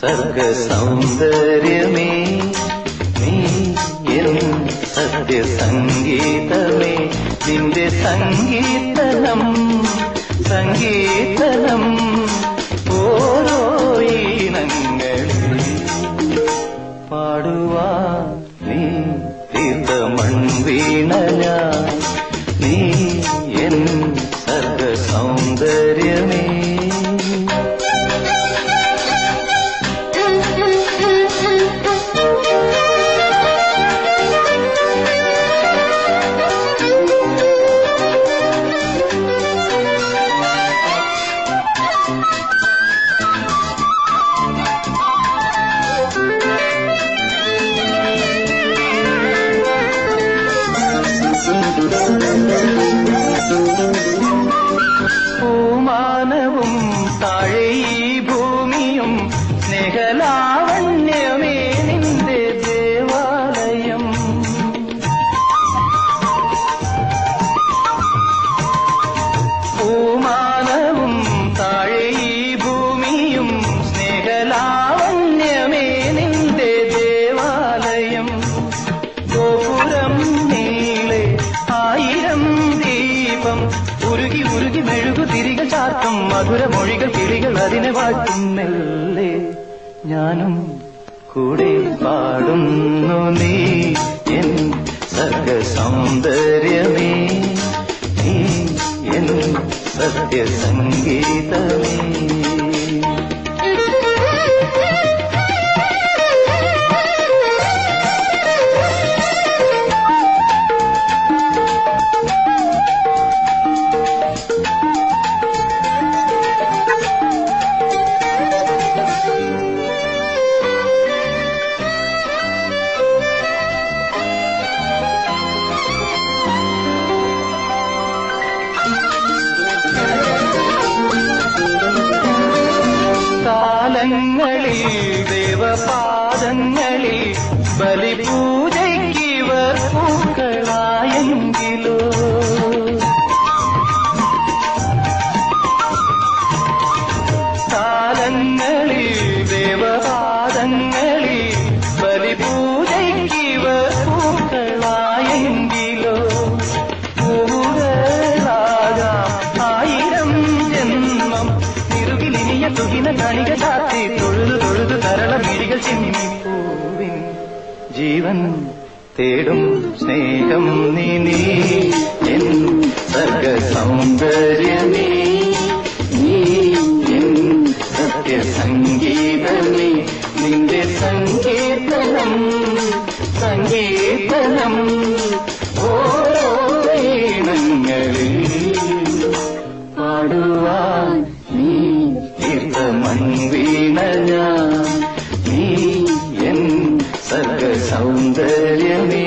സർഗ സൗന്ദര്യമേ നീ എൻ സത്യ സംഗീതമേ നിന്റെ സംഗീതനം സംഗീതനം ഓരോ ഈണങ്ങളിൽ പാടുവാ നീ തീർത്ത മൺവീണ ഞാൻ. നീ ഉരുകി ഉരുകി മെഴുകു തിരികൾ മധുര മൊഴികൾ കിളികൾ അതിനെ വാഴ്ത്തും. ഞാനും കൂടെ പാടുന്നു നീ. എൻ സർഗ സൗന്ദര്യമേ നീ എൻ സത്യ സംഗീതമേ ദേവപാദങ്ങളിൽ ബലിപൂജയ്ക്കിവർ ജീവൻ തേടും സ്നേഹം നീ നീ. എൻ സർഗ സൗന്ദര്യ നീ എൻ സത്യ സംഗീതമേ നിന്റെ സങ്കീർത്തനം സംഗീതനം ഓരോ വേണങ്ങളിൽ പാടുവാൻ சக சௌந்தர்யமே